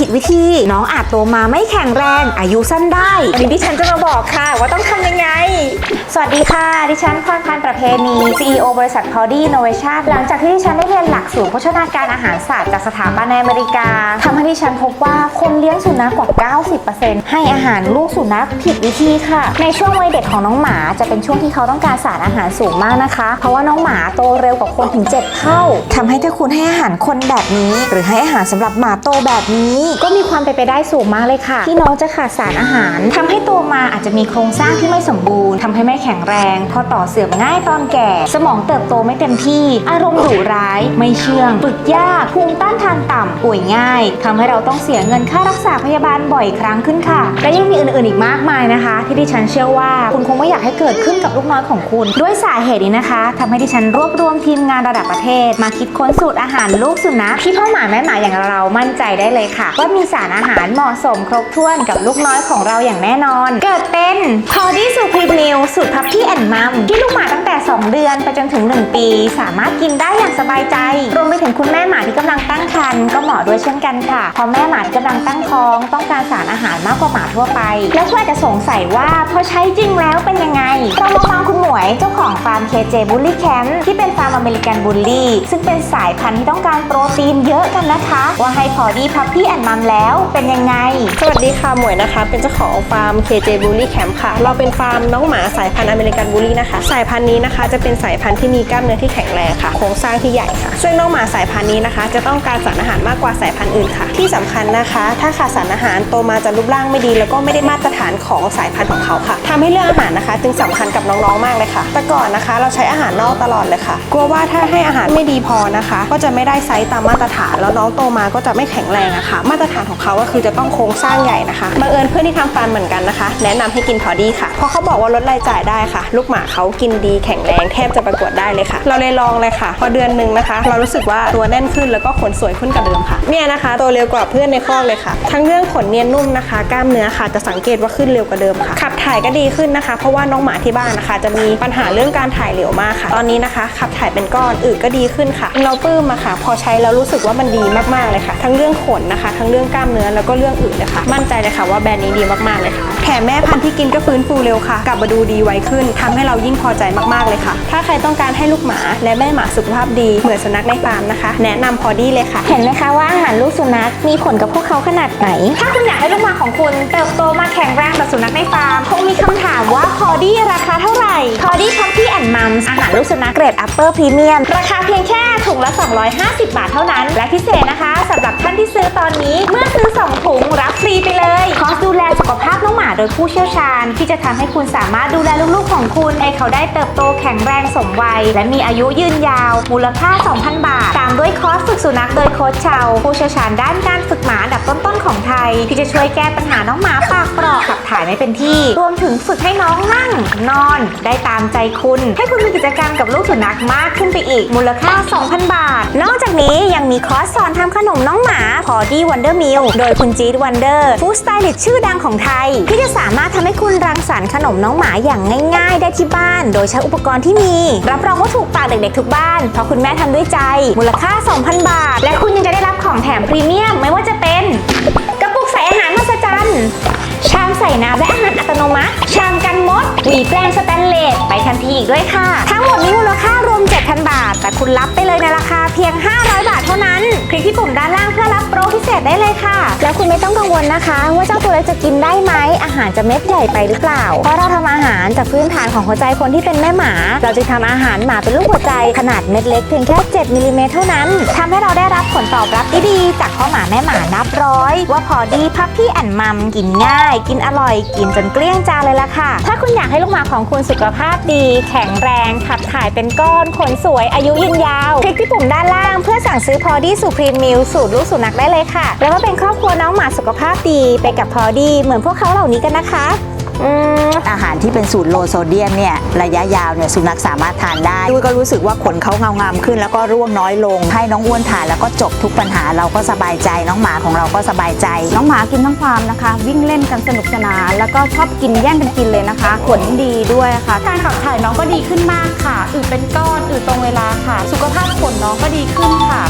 ผิดวิธี น้องอาจโตมาไม่แข็งแรง อายุสั้นได้วันนี้ดิฉันจะมาบอกค่ะ ว่าต้องทำยังไง สวัสดีค่ะ ดิฉันพรพันธ์ประเพณี CEO บริษัท p o d y Innovation หลังจากที่ดิฉันได้เรียนหลักสูตรโภชนาการอาหารสัตว์จากสถาบันในอเมริกาทำให้ดิฉันพบว่าคนเลี้ยงสุนัขกว่า 90%ให้อาหารลูกสุนัขผิดวิธีค่ะ ในช่วงวัยเด็กของน้องหมาจะเป็นช่วงที่เขาต้องการสารอาหารสูงมากนะคะ เพราะว่าน้องหมาโตเร็วกว่าคนถึง 7 เท่าทำให้ถ้าคุณให้อาหารคนแบบนี้ หรือให้อาหารสำหรับหมาโตแบบนี้ก็มีความเป็นไปได้สูงมากเลยค่ะ ที่น้องจะขาดสารอาหารทำให้โตมาอาจจะมีโครงสร้างที่ไม่สมบูรณ์ทำให้ไม่แข็งแรง พอต่อเสื่อมง่ายตอนแก่ สมองเติบโตไม่เต็มที่ อารมณ์ดุร้าย ไม่เชื่องฝึกยากภูมิต้านทานต่ำป่วยง่ายทำให้เราต้องเสียเงินค่ารักษาพยาบาลบ่อยครั้งขึ้นค่ะ และยังมีอื่นๆอีกมากมายนะคะ ที่ดิฉันเชื่อว่าคุณคงไม่อยากให้เกิดขึ้นกับลูกน้อยของคุณ ด้วยสาเหตุนี้นะคะทำให้ดิฉันรวบรวมทีมงานระดับประเทศ มาคิดค้นสูตรอาหารลูกสุนัขที่พ่อหมาแม่หมาอย่างเรามั่นใจได้เลยค่ะว่ามีสารอาหารเหมาะสมครบถ้วนกับลูกน้อยของเราอย่างแน่นอน เกิดเป็นพอดี้สูพรีมิลสูตรพับพี่แอนมัมที่ลูกหมาตั้งแต่ 2 เดือนไปจนถึง 1 ปี สามารถกินได้อย่างสบายใจ รวมไปถึงคุณแม่หมาที่กำลังตั้งครรภ์ก็เหมาะด้วยเช่นกันค่ะเพราะแม่หมาที่กำลังตั้งท้องต้องการสารอาหารมากกว่าหมาทั่วไป แล้วคุณอาจจะสงสัยว่าพอใช้จริงแล้วเป็นยังไงเรามาฟังคุณหมวยเจ้าของฟาร์ม KJ Bully Camp ที่เป็นฟาร์มอเมริกันบูลลี่ ซึ่งเป็นสายพันธุ์ที่ต้องการโปรตีนเยอะกันนะคะ ว่าให้พอดีพับพี่แอนมัมแล้วเป็นยังไง สวัสดีค่ะหมวยนะคะ เป็นเจ้าของฟาร์ม KJ Bully Camp ค่ะ เราเป็นฟาร์มน้องหมาสายพันธุ์อเมริกันบูลลี่นะคะ สายพันธุ์นี้นะคะจะเป็นสายพันธุ์ที่มีกล้ามเนื้อที่แข็งแรงค่ะโครงสร้างที่ใหญ่ค่ะซึ่งน้องหมาสายพันธุ์นี้นะคะ จะต้องการสารอาหารมากกว่าสายพันธุ์อื่นค่ะ ที่สำคัญนะคะ ถ้าขาดสารอาหารโตมาจะรูปร่างไม่ดี แล้วก็ไม่ได้มาตรฐานของสายพันธุ์ของเขาค่ะทำให้เรื่องอาหารนะคะ จึงสำคัญกับน้องๆมากเลยค่ะ แต่ก่อนนะคะ เราใช้อาหารนอกตลอดเลยค่ะ กลัวว่าถ้าให้อาหารไม่ดีพอนะคะ ก็จะไม่ได้ไซส์ตามมาตรฐาน แล้วน้องโตมาก็จะไม่แข็งแรงอะคะ มาตรฐานของเขาก็คือจะต้องโครงสร้างใหญ่นะคะบังเอิญเพื่อนที่ทำฟาร์มเหมือนกันนะคะ แนะนำให้กินพอดีค่ะ เพราะเขาบอกว่าลดรายจ่ายได้ค่ะ ลูกหมาเขากินดีแข็งแรงแทบจะประกวดได้เลยค่ะ เราเลยลองเลยค่ะ พอเดือนหนึ่งนะคะ เรารู้สึกว่าตัวแน่นขึ้นแล้วก็ขนสวยขึ้นกว่าเดิมค่ะ เนี่ยนะคะโตเร็วกว่าเพื่อนในคอกเลยค่ะ ทั้งเรื่องขนเนียนนุ่มนะคะ กล้ามเนื้อค่ะจะสังเกตว่าขึ้นเร็วกว่าเดิมค่ะ ขับถ่ายก็ดีขึ้นนะคะ เพราะว่าน้องหมาที่บ้านนะคะ จะมีปัญหาเรื่องการถ่ายเหลวมากค่ะ ตอนนี้นะคะ ขับถ่ายเป็นก้อนอึก็ดีขึ้นค่ะ เราปลื้มอะค่ะ พอใช้แล้วรู้สึกว่ามันดีมากๆเลยค่ะ ทั้งเรื่องขนนะคะ ทั้งเรื่องกล้ามเนื้อแล้วก็เรื่องอึเลยค่ะมั่นใจเลยค่ะว่าแบรนด์นี้ดีมากๆเลยค่ะ มแม่พันธุ์ที่กินก็ฟื้นฟูเร็วค่ะ กลับมาดูดีไวขึ้นทำให้เรายิ่งพอใจมากๆเลยค่ะ ถ้าใครต้องการให้ลูกหมา และแม่หมาสุขภาพดีเหมือนสุนัขในฟาร์มนะคะ แนะนำพอดีเลยค่ะ เห็นไหมคะว่าอาหารลูกสุนัขมีผลกับพวกเขาขนาดไหน ถ้าคุณอยากให้ลูกหมาของคุณเติบโตมาแข็งแรงแบบสุนัขในฟาร์มคงมีคำถามว่าพอดี้ราคาเท่าไหร่พอดี้พักพี่แอนมัมอาหารลูกสุนัขเกรดอัปเปอร์พรีเมียมราคาเพียงแค่ถุงละ 250 บาทเท่านั้น และพิเศษนะคะสำหรับท่านที่ซื้อตอนนี้เมื่อซื้อ 2 ถุงรับฟรีไปเลยคอร์สดูแลสุขภาพน้องหมาโดยผู้เชี่ยวชาญ ที่จะทำให้คุณสามารถดูแลลูกๆของคุณให้เขาได้เติบโตแข็งแรงสมวัย และมีอายุยืนยาว มูลค่า 2,000 บาท ตามด้วยคอร์สฝึกสุนัขโดยโค้ชชาว ผู้เชี่ยวชาญด้านการฝึกหมาอันดับต้นๆของไทย ที่จะช่วยแก้ปัญหาน้องหมาปากเปราะขับถ่ายไม่เป็นที่ รวมถึงฝึกให้น้องนั่ง นอนได้ามใจคุณ ให้คุณมีกิจกรรมกับลูกสุนัขมากขึ้นไปอีก มูลค่า 2,000 บาท นอกจากนี้ยังมีคอร์สสอนทำขนมน้องหมาพอดี้วันเดอร์มิลโดยคุณจี๊ดวันเดอร์ฟู้ดสไตลิสต์ชื่อดังของไทย ที่จะสามารถทำให้คุณรังสรรค์ขนมน้องหมาอย่างง่าย ๆ ได้ที่บ้าน โดยใช้อุปกรณ์ที่มี รับรองว่าถูกปากเด็กๆทุกบ้านเพราะคุณแม่ทำด้วยใจ มูลค่า 2,000 บาท และคุณยังจะได้รับของแถมพรีเมียม ด้วยค่ะ ทั้งหมดนี้มูลค่ารวม 7,000 บาท แต่คุณรับไปเลยในราคาเพียง 500 บาทเท่านั้น คลิกที่ปุ่มด้านล่างเพื่อรับโปรพิเศษได้เลยค่ะ แล้วคุณไม่ต้องกังวลนะคะ ว่าเจ้าตัวเล็กจะกินได้ไหมาหารจะเม็ดใหญ่ไปหรือเปล่า เพราะเราทำอาหารจากพื้นฐานของหัวใจคนที่เป็นแม่หมา เราจึงทำอาหารหมาเป็นลูกหัวใจขนาดเม็ดเล็กเพียงแค่ 7มิลลิเมตรเท่านั้นทำให้เราได้รับผลตอบรับที่ดี จากพ่อหมาแม่หมานับร้อย ว่าพอดีพับพี่แอนมัมกินง่าย กินอร่อยกินจนเกลี้ยงจานเลยล่ะค่ะ ถ้าคุณอยากให้ลูกหมาของคุณสุขภาพดี แข็งแรงขับถ่ายเป็นก้อนขนสวยอายุยืนยาว คลิกที่ปุ่มด้านล่างเพื่อสั่งซื้อพอดีสุพรีมมิลสูตรลูกสุนัขได้เลยค่ะ แล้วก็เป็นครอบครัวน้องหมาสุขภาพดีไปกับพอดีเหมือนพวกเขาเหล่านี้กันนะคะอาหารที่เป็นสูตรโลโซเดียมเนี่ยระยะยาวเนี่ยสุนัขสามารถทานได้ด้วยก็รู้สึกว่าขนเขาเงางามขึ้น แล้วก็ร่วงน้อยลง ให้น้องอ้วนทานแล้วก็จบทุกปัญหาเราก็สบายใจ น้องหมาของเราก็สบายใจ น้องหมากินทั้งฟามนะคะ วิ่งเล่นกันสนุกสนานแล้วก็ชอบกินแย่งกันกินเลยนะคะ ขนดีด้วยค่ะ การขับถ่ายน้องก็ดีขึ้นมากค่ะอืดเป็นก้อนอืดตรงเวลาค่ะ สุขภาพขนน้องก็ดีขึ้นค่ะ